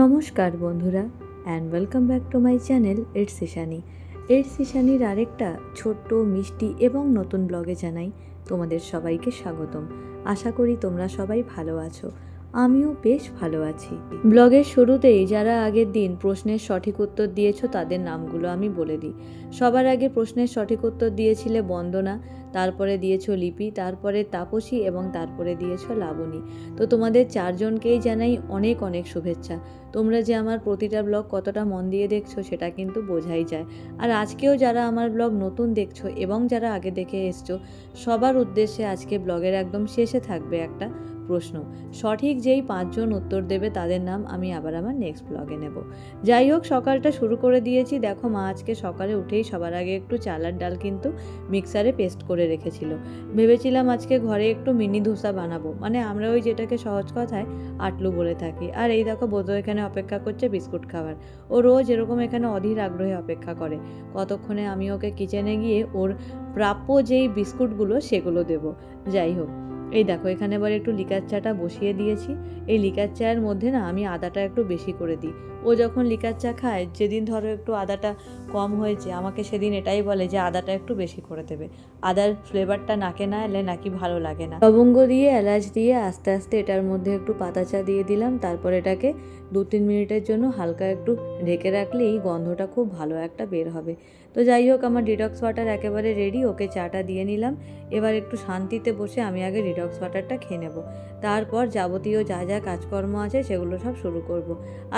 নমস্কার বন্ধুরা and welcome back to my channel ads Ishani এডস ইশানির আরেকটা ছোট্ট, মিষ্টি এবং নতুন ব্লগে জানাই তোমাদের সবাইকে স্বাগতম। আশা করি তোমরা সবাই ভালো আছো, আমিও বেশ ভালো আছি। ব্লগের শুরুতেই যারা আগের দিন প্রশ্নের সঠিক উত্তর দিয়েছ, তাদের নামগুলো আমি বলে দিই। সবার আগে প্রশ্নের সঠিক উত্তর দিয়েছিলে বন্দনা তারপরে দিয়েছ লিপি, তারপরে তাপসী এবং তারপরে দিয়েছ লাবণী। তো তোমাদের চারজনকেই জানাই অনেক অনেক শুভেচ্ছা। তোমরা যে আমার প্রতিটা ব্লগ কতটা মন দিয়ে দেখছ সেটা কিন্তু বোঝাই যায়। আর আজকেও যারা আমার ব্লগ নতুন দেখছ এবং যারা আগে দেখে এসছো, সবার উদ্দেশ্যে আজকে ব্লগের একদম শেষে থাকবে একটা প্রশ্ন। সঠিক যেই পাঁচজন উত্তর দেবে তাদের নাম আমি আবার আমার নেক্সট ব্লগে নেব। যাই হোক, সকালটা শুরু করে দিয়েছি। দেখো মা আজকে সকালে উঠেই সবার আগে একটু চালার ডাল কিন্তু মিক্সারে পেস্ট করে রেখেছিল। ভেবেছিলাম আজকে ঘরে একটু মিনি ধোসা বানাবো। মানে আমরা ওই যেটাকে সহজ কথায় আটলু বলে থাকি। আর এই দেখো বোধ এখানে অপেক্ষা করছে বিস্কুট খাবার ও রোজ এরকম এখানে অধীর আগ্রহে অপেক্ষা করে। কতক্ষণে আমি ওকে কিচেনে গিয়ে ওর প্রাপ্য যেই বিস্কুটগুলো সেগুলো দেব। যাই হোক। এই দেখো, এখানে এবার একটু লিকার চাটা বসিয়ে দিয়েছি। এই লিকার চায়ের মধ্যে না আমি আদাটা একটু বেশি করে দিই। ও যখন লিকার চা খায়, যেদিন ধরো একটু আদাটা কম হয়েছে, আমাকে সেদিন এটাই বলে যে আদাটা একটু বেশি করে দেবে। আদার ফ্লেভারটা নাকে না এলে নাকি ভালো লাগে না। লবঙ্গ দিয়ে, এলাচ দিয়ে আস্তে আস্তে এটার মধ্যে একটু পাতা চা দিয়ে দিলাম, তারপর এটাকে দু তিন মিনিটের জন্য হালকা একটু ঢেকে রাখলেই গন্ধটা খুব ভালো একটা বের হবে। তো যাই হোক, আমার ডিটক্স ওয়াটার একেবারে রেডি ওকে চাটা দিয়ে নিলাম। এবার একটু শান্তিতে বসে আমি আগে ডিটক্স ওয়াটারটা খেয়ে নেব। তারপর যাবতীয় যা যা কাজকর্ম আছে সেগুলো সব শুরু করব।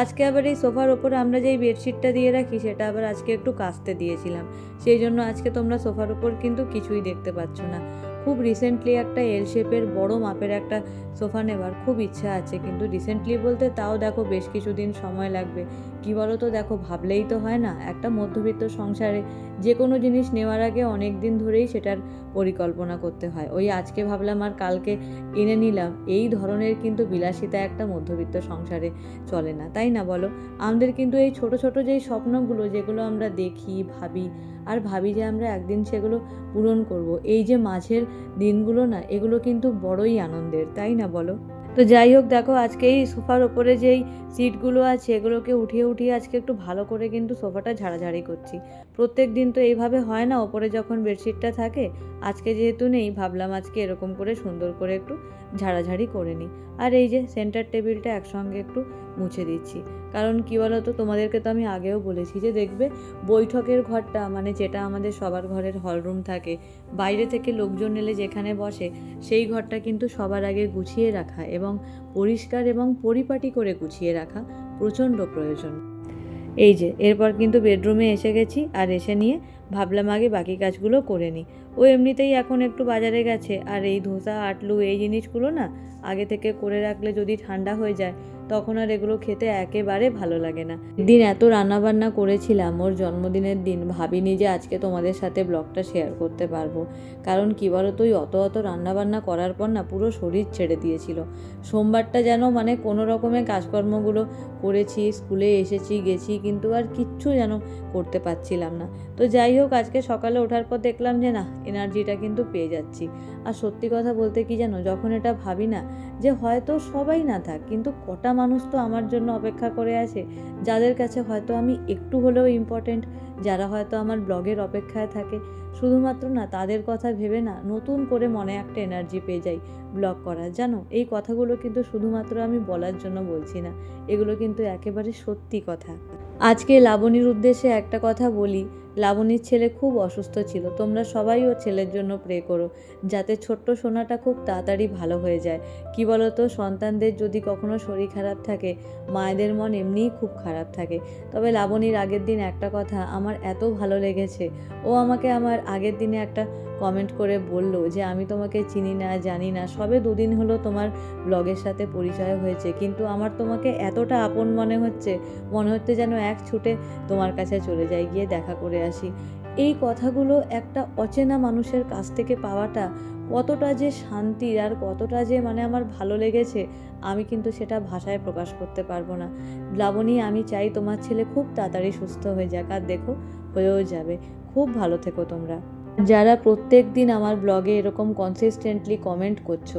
আজকে আবার এই সোফার ওপরে আমরা যেই বেডশিটটা দিয়ে রাখি, সেটা আবার আজকে একটু কাচতে দিয়েছিলাম। সেই জন্য আজকে তোমরা সোফার ওপর কিন্তু কিছুই দেখতে পাচ্ছ না। খুব রিসেন্টলি একটা এল শেপের বড় মাপের একটা সোফা নেবার খুব ইচ্ছা আছে, কিন্তু রিসেন্টলি বলতে তাও দেখো বেশ কিছুদিন সময় লাগবে। কী বলো তো দেখো ভাবলেই তো হয় না, একটা মধ্যবিত্ত সংসারে যে কোনো জিনিস নেওয়ার আগে অনেক দিন ধরেই সেটার পরিকল্পনা করতে হয়। ওই আজকে ভাবলাম আর কালকে এনে নিলাম। এই ধরনের কিন্তু বিলাসিতা একটা মধ্যবিত্ত সংসারে চলে না, তাই না বলো? আমাদের কিন্তু এই ছোট ছোট যেই স্বপ্নগুলো যেগুলো আমরা দেখি, ভাবি, আর ভাবি যে আমরা একদিন সেগুলো পূরণ করব, এই যে মাঝের দিনগুলো না, এগুলো কিন্তু বড়ই আনন্দের, তাই না বলো? তো যাই হোক, দেখো আজকে এই সোফার ওপরে যেই সিটগুলো আছে, এগুলোকে উঠিয়ে উঠিয়ে আজকে একটু ভালো করে কিন্তু সোফাটা ঝাড়াঝাড়ি করছি। প্রত্যেক দিন তো এইভাবে হয় না, ওপরে যখন বেডশিটটা থাকে, আজকে যেহেতু নেই, ভাবলাম আজকে এরকম করে সুন্দর করে একটু ঝাড়াঝাড়ি করে নিই। আর এই যে সেন্টার টেবিলটা একসঙ্গে একটু মুছে দিচ্ছি। কারণ কী বলো তো তোমাদেরকে তো আমি আগেও বলেছি যে দেখবে, বৈঠকের ঘরটা মানে যেটা আমাদের সবার ঘরের হলরুম থাকে, বাইরে থেকে লোকজন এলে যেখানে বসে, সেই ঘরটা কিন্তু সবার আগে গুছিয়ে রাখা এবং পরিষ্কার এবং পরিপাটি করে গুছিয়ে রাখা প্রচণ্ড প্রয়োজন। এই যে, এরপর কিন্তু বেডরুমে এসে গেছি আর এসে নিয়ে ভাবলাম আগে বাকি কাজগুলো করে নিই। ও এমনিতেই এখন একটু বাজারে গেছে আর এই ধোসা, আটলু এই জিনিসগুলো না আগে থেকে করে রাখলে যদি ঠান্ডা হয়ে যায় তখন আর এগুলো খেতে একেবারে ভালো লাগে না। দিন এত রান্নাবান্না করেছিলাম, ওর জন্মদিনের দিন, ভাবিনি যে আজকে তোমাদের সাথে ব্লগটা শেয়ার করতে পারব। কারণ কী বলো তুই অত অত রান্নাবান্না করার পর না পুরো শরীর ছেড়ে দিয়েছিল। সোমবারটা যেন মানে কোনো রকমের কাজকর্মগুলো করেছি, স্কুলে এসেছি, গেছি, কিন্তু আর কিচ্ছু যেন করতে পারছিলাম না। তো যাই হোক, আজকে সকালে ওঠার পর দেখলাম যে না, এনার্জিটা কিন্তু পেয়ে যাচ্ছি। আর সত্যি কথা বলতে কি জানো, যখন এটা ভাবি না, যে হয়তো সবাই না থাক, কিন্তু কটা মানুষ তো আমার জন্য অপেক্ষা করে আছে। যাদের কাছে হয়তো আমি একটু হলেও ইম্পর্টেন্ট যারা হয়তো আমার ব্লগের অপেক্ষায় থাকে। শুধুমাত্র না, তাদের কথা ভেবে না, নতুন করে মনে একটা এনার্জি পেয়ে যাই ব্লগ করার। জানো, এই কথাগুলো কিন্তু শুধুমাত্র আমি বলার জন্য বলছি না। এগুলো কিন্তু একেবারে সত্যি কথা। আজকে লাবণীর উদ্দেশ্যে একটা কথা বলি। লাবণীর ছেলে খুব অসুস্থ ছিল। তোমরা সবাই ও ছেলের জন্য প্রে করো, যাতে ছোট্ট সোনাটা খুব তাড়াতাড়ি ভালো হয়ে যায়। কি বলো তো সন্তানদের যদি কখনো শরীর খারাপ থাকে, মায়েদের মন এমনিই খুব খারাপ থাকে। তবে লাবণীর আগের দিন একটা কথা আমার এত ভালো লেগেছে। ও আমাকে আমার আগের দিনে একটা কমেন্ট করে বলল যে, আমি তোমাকে চিনি না, জানি না। সবে দুদিন হলো তোমার ব্লগের সাথে পরিচয় হয়েছে। কিন্তু আমার তোমাকে এতটা আপন মনে হচ্ছে মনে হচ্ছে যেন এক ছুটে তোমার কাছে চলে যাই, গিয়ে দেখা করে আসি। এই কথাগুলো একটা অচেনা মানুষের কাছ থেকে পাওয়াটা কতটা যে শান্তির আর কতটা যে মানে আমার ভালো লেগেছে, আমি কিন্তু সেটা ভাষায় প্রকাশ করতে পারব না। লাবণী, আমি চাই তোমার ছেলে খুব তাড়াতাড়ি সুস্থ হয়ে যাক, আর দেখো, হয়েও যাবে। খুব ভালো থেকো তোমরা। যারা প্রত্যেক দিন আমার ব্লগে এরকম কনসিস্টেন্টলি কমেন্ট করছ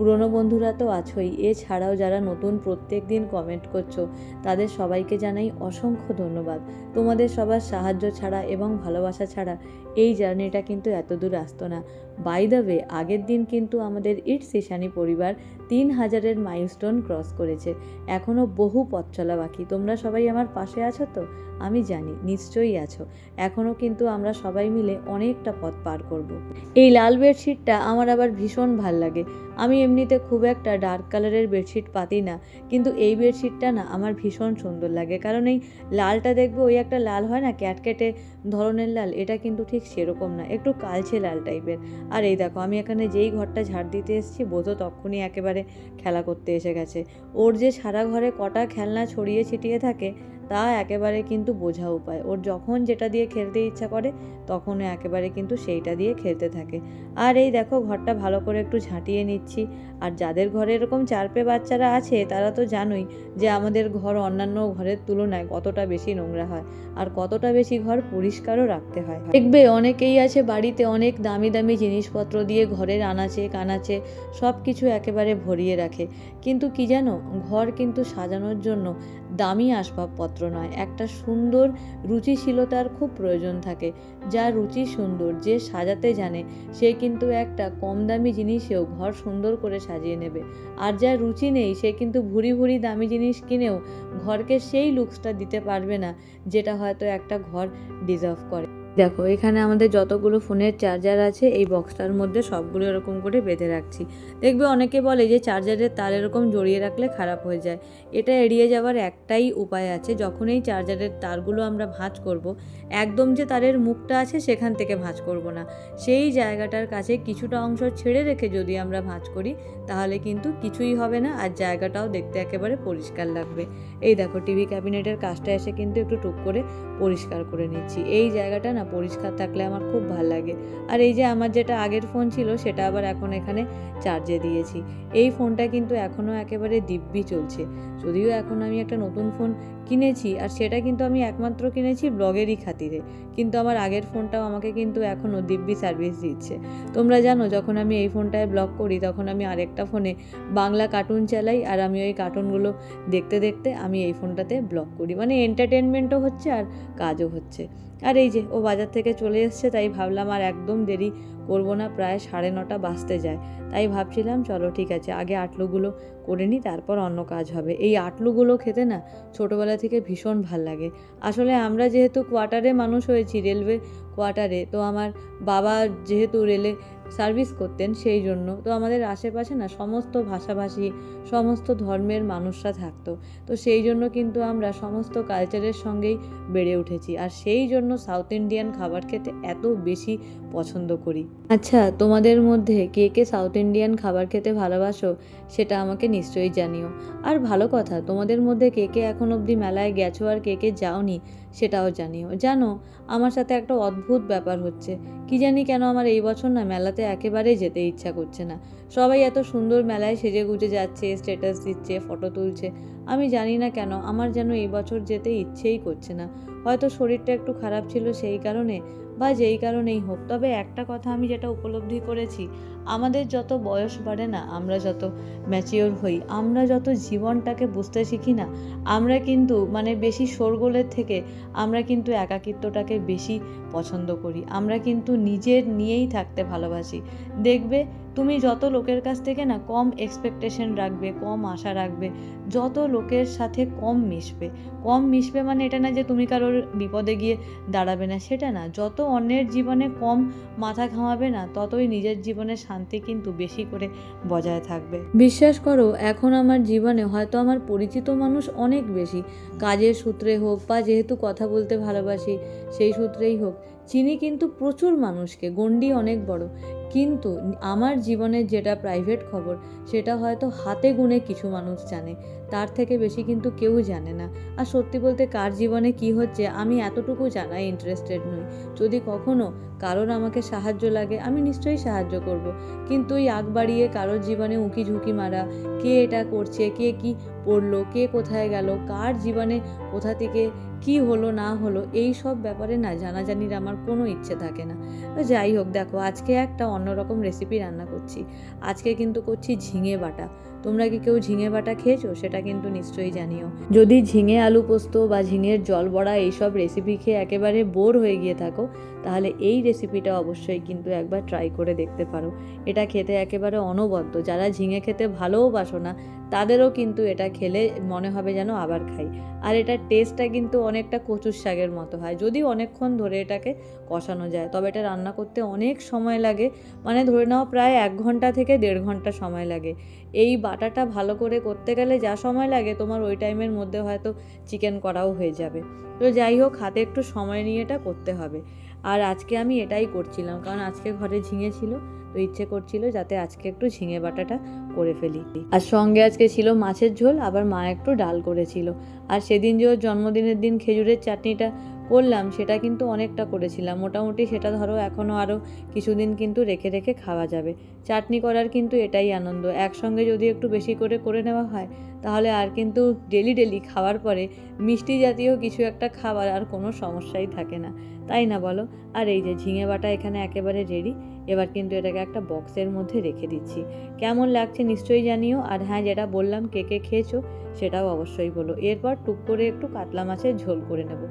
পুরনো বন্ধুরা তো আছোই। এছাড়াও যারা নতুন প্রত্যেক দিন কমেন্ট করছ, তাদের সবাইকে জানাই অসংখ্য ধন্যবাদ। তোমাদের সবার সাহায্য ছাড়া এবং ভালোবাসা ছাড়া এই জার্নিটা কিন্তু এত দূর আসতো না। বাই দ্য ওয়ে আগের দিন কিন্তু আমাদের ইটস ইশানি পরিবার তিন হাজারের মাইলস্টোন ক্রস করেছে। এখনও বহু পথ চলা বাকি। তোমরা সবাই আমার পাশে আছো তো? আমি জানি, নিশ্চয়ই আছো। এখনও কিন্তু আমরা সবাই মিলে অনেকটা পথ পার করব। এই লাল বেডশিটটা আমার আবার ভীষণ ভালো লাগে। আমি এমনিতে খুব একটা ডার্ক কালারের বেডশিট পাতি না, কিন্তু এই বেডশিটটা না আমার ভীষণ সুন্দর লাগে। কারণ এই লালটা দেখবে ওই একটা লাল হয় না ক্যাটকেটে ধরনের লাল, এটা কিন্তু ঠিক সেরকম না, একটু কালছে লাল টাইপের। আর এই দেখো, আমি এখানে যেই ঘরটা ঝাড় দিতে এসেছি, বোধ তখনই একেবারে খেলা করতে এসে গেছে। ওর যে সারা ঘরে কটা খেলনা ছড়িয়ে ছিটিয়ে থাকে তা একেবারে কিন্তু বোঝা উপায়। ওর যখন যেটা দিয়ে খেলতে ইচ্ছা করে তখন একেবারে কিন্তু সেইটা দিয়ে খেলতে থাকে। আর এই দেখো, ঘরটা ভালো করে একটু ঝাঁটিয়ে নিচ্ছি। আর যাদের ঘরে এরকম চারপে বাচ্চারা আছে, তারা তো জানোই যে আমাদের ঘর অন্যান্য ঘরের তুলনায় কতটা বেশি নোংরা হয়। আর কতটা বেশি ঘর পরিষ্কারও রাখতে হয়। দেখবে, অনেকেই আছে বাড়িতে অনেক দামি দামি জিনিসপত্র দিয়ে ঘরের আনাচে কানাচে সব কিছু একেবারে ভরিয়ে রাখে। কিন্তু কি জানো, ঘর কিন্তু সাজানোর জন্য দামি আসবাবপত্র নয়, একটা সুন্দর রুচিশীলতার খুব প্রয়োজন থাকে। যা রুচি সুন্দর, যে সাজাতে জানে, সে কিন্তু একটা কম দামি জিনিসেও ঘর সুন্দর করে সাজিয়ে নেবে। আর যা রুচি নেই, সে কিন্তু ভুরি ভুরি দামি জিনিস কিনেও ঘরকে সেই লুকসটা দিতে পারবে না, যেটা হয়তো একটা ঘর ডিজার্ভ করে। দেখো, এখানে আমাদের যতগুলো ফোনের চার্জার আছে, এই বক্সটার মধ্যে সবগুলো এরকম করে বেঁধে রাখছি। দেখবে অনেকে বলে যে চার্জারের তার এরকম জড়িয়ে রাখলে খারাপ হয়ে যায়। এটা এড়িয়ে যাওয়ার একটাই উপায় আছে, যখন এই চার্জারের তারগুলো আমরা ভাঁজ করব, একদম যে তারের মুখটা আছে সেখান থেকে ভাঁজ করব না। সেই জায়গাটার কাছে কিছুটা অংশ ছেড়ে রেখে যদি আমরা ভাঁজ করি, তাহলে কিন্তু কিছুই হবে না আর জায়গাটাও দেখতে একেবারে পরিষ্কার লাগবে। এই দেখো টিভি ক্যাবিনেটের কাজটা এসে কিন্তু একটু টুক করে পরিষ্কার করে নিচ্ছি। এই জায়গাটা না পরিষ্কার থাকলে আমার খুব ভালো লাগে। আর এই যে আমার যেটা আগের ফোন ছিল, সেটা আবার এখন এখানে চার্জে দিয়েছি। এই ফোনটা কিন্তু এখনও একেবারে দিব্যি চলছে। যদিও এখন আমি একটা নতুন ফোন কিনেছি, আর সেটা কিন্তু আমি একমাত্র কিনেছি ব্লগেরই খাতিরে। কিন্তু আমার আগের ফোনটাও আমাকে কিন্তু এখনও দিব্যি সার্ভিস দিচ্ছে। তোমরা জানো, যখন আমি এই ফোনটায় ব্লগ করি, তখন আমি আরেকটা ফোনে বাংলা কার্টুন চালাই, আর আমি ওই কার্টুনগুলো দেখতে দেখতে আমি এই ফোনটাতে ব্লগ করি। মানে এন্টারটেনমেন্টও হচ্ছে আর কাজও হচ্ছে। আর এই যে, ও বাজার থেকে চলে এসছে, তাই ভাবলাম আর একদম দেরি করব না, প্রায় সাড়ে নটা বাজতে যায়। তাই ভাবছিলাম, চলো ঠিক আছে, আগে আটলুগুলো করে নিই, তারপর অন্য কাজ হবে। এই আটলুগুলো খেতে না ছোটোবেলা থেকে ভীষণ ভালো লাগে। আসলে আমরা যেহেতু কোয়ার্টারে মানুষ হয়েছি, রেলওয়ে কোয়ার্টারে, তো আমার বাবা যেহেতু রেলে সার্ভিস করতেন সেই জন্য। তো আমাদের আশেপাশে না সমস্ত ভাষাভাষী, সমস্ত ধর্মের মানুষরা থাকতো। তো সেই জন্য কিন্তু আমরা সমস্ত কালচারের সঙ্গেই বেড়ে উঠেছি। আর সেই জন্য সাউথ ইন্ডিয়ান খাবার খেতে এত বেশি পছন্দ করি। আচ্ছা তোমাদের মধ্যে কে কে সাউথ ইন্ডিয়ান খাবার খেতে ভালোবাসো সেটা আমাকে নিশ্চয়ই জানিও। আর ভালো কথা, তোমাদের মধ্যে কে কে এখন অবধি মেলায় গেছো আর কে কে যাওনি? সেটাও জানিও। জানো, আমার সাথে একটা অদ্ভুত ব্যাপার হচ্ছে। কি জানি কেন আমার এই বছর না মেলাতে একেবারেই যেতে ইচ্ছা করছে না। সবাই এত সুন্দর মেলায় সেজে গুজে যাচ্ছে স্ট্যাটাস দিচ্ছে ফটো তুলছে। আমি জানি না কেন আমার যেন এই বছর যেতে ইচ্ছেই করছে না। হয়তো শরীরটা একটু খারাপ ছিল সেই কারণে বা যেই কারণেই হোক, তবে একটা কথা আমি যেটা উপলব্ধি করেছি, আমাদের যত বয়স বাড়ে না, আমরা যত ম্যাচিওর হই, আমরা যত জীবনটাকে বুঝতে শিখি না, আমরা কিন্তু মানে বেশি শোরগোলের থেকে আমরা কিন্তু একাকিত্বটাকে বেশি পছন্দ করি, আমরা কিন্তু নিজের নিয়েই থাকতে ভালোবাসি। দেখবে তুমি যত লোকের কাছ থেকে না কম এক্সপেকটেশন রাখবে, কম আশা রাখবে, যত লোকের সাথে কম মিশবে। কম মিশবে মানে এটা না যে তুমি কারোর বিপদে গিয়ে দাঁড়াবে না, সেটা না। যত অন্যের জীবনে কম মাথা ঘামাবে না, ততই নিজের জীবনে শান্তি কিন্তু বেশি করে বজায় থাকবে। বিশ্বাস করো, এখন আমার জীবনে হয়তো আমার পরিচিত মানুষ অনেক বেশি। কাজের সূত্রে হোক বা যেহেতু কথা বলতে ভালোবাসি, সেই সূত্রেই হোক। চিনি কিন্তু প্রচুর মানুষকে, গণ্ডি অনেক বড়। কিন্তু আমার জীবনের যেটা প্রাইভেট খবর, সেটা হয়তো হাতে গুনে কিছু মানুষ জানে, তার থেকে বেশি কিন্তু কেউ জানে না। আর সত্যি বলতে কার জীবনে কি হচ্ছে, আমি এতটুকু জানাই ইন্টারেস্টেড নই। যদি কখনো কারোর আমাকে সাহায্য লাগে, আমি নিশ্চয়ই সাহায্য করব। কিন্তু ওই আগ বাড়িয়ে কারোর জীবনে উঁকি ঝুঁকি মারা, কে এটা করছে, কে কি পড়ল, কে কোথায় গেল, কার জীবনে কোথা থেকে কি হলো, না হলো, এই সব ব্যাপারে না জানাজানির আমার কোনো ইচ্ছে থাকে না। যাই হোক, দেখো, আজকে একটা অন্যরকম রেসিপি রান্না করছি। আজকে কিন্তু করছি ঝিঙে বাটা। তোমরা কি কেউ ঝিঙে বাটা খেয়েছো? সেটা কিন্তু নিশ্চয়ই জানিও। যদি ঝিঙে আলু পোস্ত বা ঝিঙের জল বড়া এইসব রেসিপি খেয়ে একেবারে বোর হয়ে গিয়ে থাকো, তাহলে এই রেসিপিটা অবশ্যই কিন্তু একবার ট্রাই করে দেখতে পারো। এটা খেতে একেবারে অনবদ্য। যারা ঝিঙে খেতে ভালোও বাসো না, তাদেরও কিন্তু এটা খেলে মনে হবে যেন আবার খাই। আর এটার টেস্টটা কিন্তু অনেকটা কচুর শাকের মতো হয়। যদি অনেকক্ষণ ধরে এটাকে কষানো যায়, তবে এটা রান্না করতে অনেক সময় লাগে। মানে ধরে নাও প্রায় এক ঘণ্টা থেকে দেড় ঘণ্টা সময় লাগে। এই বাটাটা ভালো করে করতে গেলে যা সময় লাগে তোমার ওই টাইমের মধ্যে হয়তো চিকেন করাও হয়ে যাবে। তো যাই হোক, হাতে একটু সময় নিয়ে এটা করতে হবে। আর আজকে আমি এটাই করছিলাম, কারণ আজকে ঘরে ঝিঙে ছিল, তো ইচ্ছে করছিল যাতে আজকে একটু ঝিঙে বাটাটা করে ফেলি। আর সঙ্গে আজকে ছিল মাছের ঝোল, আবার মা একটু ডাল করেছিল। আর সেদিন যে ওর জন্মদিনের দিন খেজুরের চাটনিটা করলাম, সেটা কিন্তু অনেকটা করেছিলাম। মোটামুটি সেটা ধরো এখনও আরও কিছুদিন কিন্তু রেখে রেখে খাওয়া যাবে। চাটনি করার কিন্তু এটাই আনন্দ। একসঙ্গে যদি একটু বেশি করে করে নেওয়া হয়, তাহলে আর কিন্তু ডেলি ডেলি খাওয়ার পরে মিষ্টি জাতীয় কিছু একটা খাবার আর কোনো সমস্যাই থাকে না। তাই না বলো? আর এই যে ঝিঙে বাটা এখানে একেবারে রেডি এবার কিন্তু এটাকে একটা বক্সের মধ্যে রেখে দিচ্ছি। কেমন লাগছে নিশ্চয়ই জানিও, আর হ্যাঁ যেটা বললাম কে কে খেয়েছো সেটাও অবশ্যই বলো। এরপর টুক করে একটু কাতলা মাছের ঝোল করে নেব।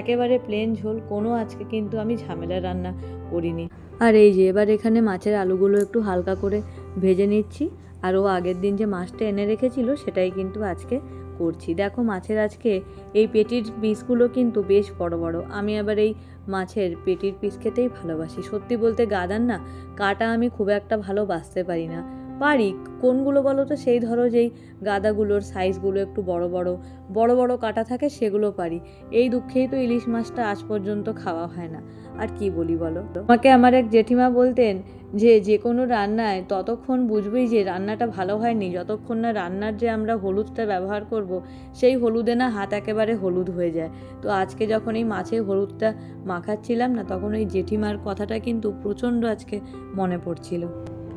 একেবারে প্লেন ঝোল, কোনো আজকে কিন্তু আমি ঝামেলা রান্না করিনি। আর এই যে এবার এখানে মাছের আলুগুলো একটু হালকা করে ভেজে নিচ্ছি। আর ও আগের দিন যে মাছটা এনে রেখেছিল, সেটাই কিন্তু আজকে করছি। দেখো মাছের আজকে এই পেটির পিসগুলো কিন্তু বেশ বড় বড়। আমি আবার এই মাছের পেটির পিস খেতেই ভালোবাসি। সত্যি বলতে গাদার না, কাটা আমি খুব একটা ভালোবাসতে পারি না। পারি, কোনগুলো বলো তো? সেই ধরো যেই গাদাগুলোর সাইজগুলো একটু বড় বড় বড় বড় কাটা থাকে সেগুলো পারি। এই দুঃখেই তো ইলিশ মাছটা আজ পর্যন্ত খাওয়া হয় না। আর কি বলি বলো? আমাকে আমার এক জেঠিমা বলতেন যে যে কোনো রান্নায় ততক্ষণ বুঝবেই যে রান্নাটা ভালো হয়নি। যতক্ষণ না রান্নার যে আমরা হলুদটা ব্যবহার করব, সেই হলুদে না হাত একেবারে হলুদ হয়ে যায়। তো আজকে যখন এই মাছে হলুদটা মাখাচ্ছিলাম না, তখন ওই জেঠিমার কথাটা কিন্তু প্রচণ্ড আজকে মনে পড়ছিল।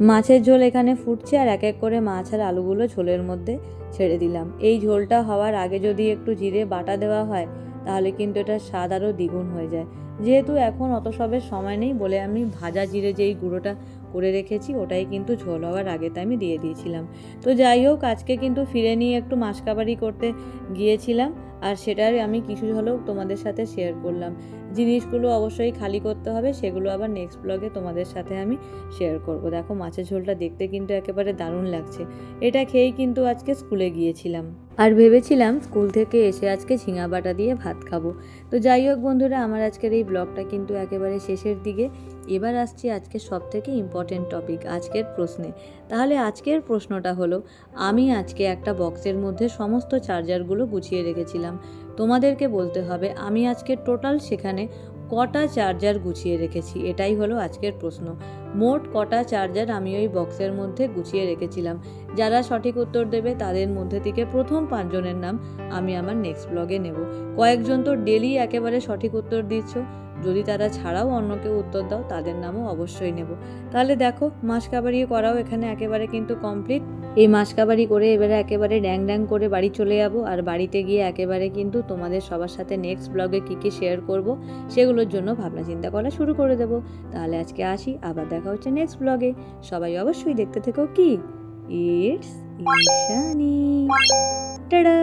মাছের ঝোল এখানে ফুটছে আর এক এক করে মাছ আর আলুগুলো ঝোলের মধ্যে ছেড়ে দিলাম। এই ঝোলটা হওয়ার আগে যদি একটু জিরে বাটা দেওয়া হয়, তাহলে কিন্তু এটা স্বাদ আরও দ্বিগুণ হয়ে যায়। যেহেতু এখন অত সবের সময় নেই বলে আমি ভাজা জিরে যেই গুঁড়োটা করে রেখেছি, ওটাই কিন্তু ঝোল হওয়ার আগেতে আমি দিয়ে দিয়েছিলাম। তো যাই হোক, আজকে কিন্তু ফিরে নিয়ে একটু মাসকাবারি করতে গিয়েছিলাম আর সেটার আমি কিছু হলেও তোমাদের সাথে শেয়ার করলাম। জিনিসগুলো অবশ্যই খালি করতে হবে, সেগুলো আবার নেক্সট ব্লগে তোমাদের সাথে আমি শেয়ার করব। দেখো, মাছের ঝোলটা দেখতে কিন্তু একেবারে দারুণ লাগছে। এটা খেয়েই কিন্তু আজকে স্কুলে গিয়েছিলাম। আর ভেবেছিলাম স্কুল থেকে এসে আজকে ঝিঙা বাটা দিয়ে ভাত খাব। তো যাই হোক বন্ধুরা, আমার আজকের এই ব্লগটা কিন্তু একেবারে শেষের দিকে। এবার আসছি আজকে সব থেকে ইম্পর্টেন্ট টপিক আজকের প্রশ্নে। তাহলে আজকের প্রশ্নটা হলো, আমি আজকে একটা বক্সের মধ্যে সমস্ত চার্জারগুলো গুছিয়ে রেখেছিলাম। তোমাদেরকে বলতে হবে, আমি আজকে টোটাল সেখানে কটা চার্জার গুছিয়ে রেখেছি? এটাই হলো আজকের প্রশ্ন। মোট কটা চার্জার আমি ওই বক্সের মধ্যে গুছিয়ে রেখেছিলাম? যারা সঠিক উত্তর দেবে, তাদের মধ্যে থেকে প্রথম পাঁচজনের নাম আমি আমার নেক্সট ব্লগে নেব। কয়েকজন তো ডেলি একেবারে সঠিক উত্তর দিচ্ছ। যদি তারা ছাড়াও অন্য কেউ উত্তর দাও, তাদের নামও অবশ্যই নেব। তাহলে দেখো, মাসকাবারি করাও এখানে একেবারে কিন্তু কমপ্লিট এই মাসকাবারি করে এবারে একেবারে ড্যাং ড্যাং করে বাড়ি চলে যাব, আর বাড়িতে গিয়ে একেবারে কিন্তু তোমাদের সবার সাথে নেক্সট ব্লগে কী কী শেয়ার করব, সেগুলোর জন্য ভাবনা চিন্তা করা শুরু করে দেবো। তাহলে আজকে আসি, আবার দেখা হচ্ছে নেক্সট ব্লগে সবাই অবশ্যই দেখতে থেকো কি? ইটস ঈশানি। টাডা!